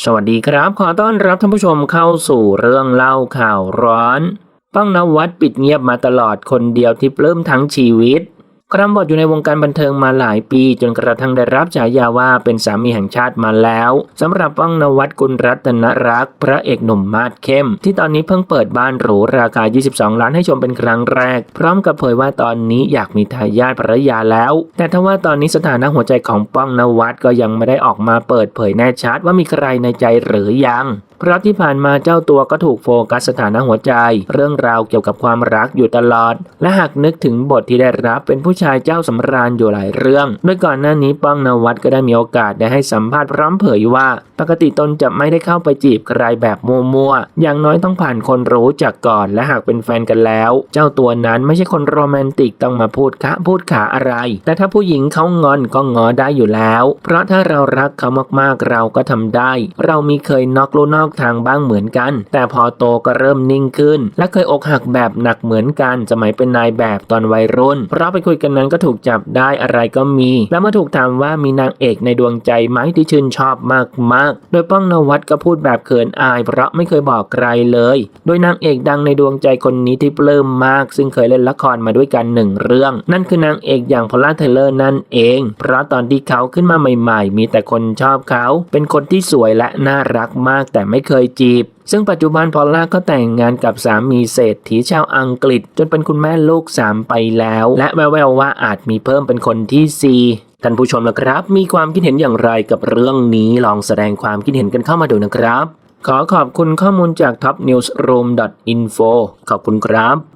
สวัสดีครับ ขอต้อนรับท่านผู้ชมเข้าสู่เรื่องเล่าข่าวร้อน ป้องนวัดปิดเงียบมาตลอดคนเดียวที่ปลื้มทั้งชีวิต ครำบทอยู่ในวงการบันเทิงมาหลายปี จนกระทั่งได้รับฉายาว่าเป็นสามีแห่งชาติมาแล้วสำหรับป้องนวัดกุลรัตนรัก พระเอกหนุ่มมาดเข้ม ที่ตอนนี้เพิ่งเปิดบ้านหรูราคา 22 ล้านให้ชมเป็นครั้งแรก พร้อมกับเผยว่าตอนนี้อยากมีทายาทภรรยาแล้ว แต่ถ้าว่าตอนนี้สถานะหัวใจของป้องนวัดก็ยังไม่ได้ออกมาเปิดเผยแน่ชัดว่ามีใครในใจหรือยังเพราะที่ผ่านมาเจ้าตัวก็ถูกโฟกัสสถานะหัวใจ เรื่องราวเกี่ยวกับความรักอยู่ตลอด และหากนึกถึงบทที่ได้รับเป็นผู้ชายเจ้าสำราญอยู่หลายเรื่องโดยก่อนหน้านี้ป้องนวัดก็ได้มีโอกาสได้ให้สัมภาษณ์พร้อมเผยว่า ปกติตนจะไม่ได้เข้าไปจีบใครแบบมัวๆอย่างน้อยต้องผ่านคนรู้จักก่อนและหากเป็นแฟนกันแล้ว เจ้าตัวนั้นไม่ใช่คนโรแมนติกต้องมาพูดคะพูดขาอะไร แต่ถ้าผู้หญิงเขางอนก็งอได้อยู่แล้ว เพราะถ้าเรารักเขามากๆเราก็ทำได้ เรามีเคยนอกลู่นอกทางบ้างเหมือนกัน แต่พอโตก็เริ่มนิ่งขึ้น และเคยอกหักแบบหนักเหมือนกันสมัยเป็นนายแบบตอนวัยรุ่น เพราะไปคุยกันนั้นก็ถูกจับได้อะไรก็มี และเมื่อถูกถามว่ามีนางเอกในดวงใจไหมที่ชื่นชอบมากๆ โดยป้องนวัดก็พูดแบบเขินอาย เพราะไม่เคยบอกใครเลย โดยนางเอกดังในดวงใจคนนี้ที่ปลื้มมาก ซึ่งเคยเล่นละครมาด้วยกันหนึ่งเรื่อง นั่นคือนางเอกอย่างพอล่าเทเลอร์นั่นเอง เพราะตอนที่เขาขึ้นมาใหม่ ๆ มีแต่คนชอบเขา เป็นคนที่สวยและน่ารักมากแต่ไม่เคยจีบซึ่งปัจจุบันพอลล่าก็แต่งงานกับสามีเศรษฐีชาวอังกฤษ จนเป็นคุณแม่ลูกสามไปแล้ว และแววๆว่าอาจมีเพิ่มเป็นคนที่สี่ท่านผู้ชมนะครับ มีความคิดเห็นอย่างไรกับเรื่องนี้ลองแสดงความคิดเห็นกันเข้ามาดูนะครับ ขอขอบคุณข้อมูลจาก topnewsroom.info ขอบคุณครับ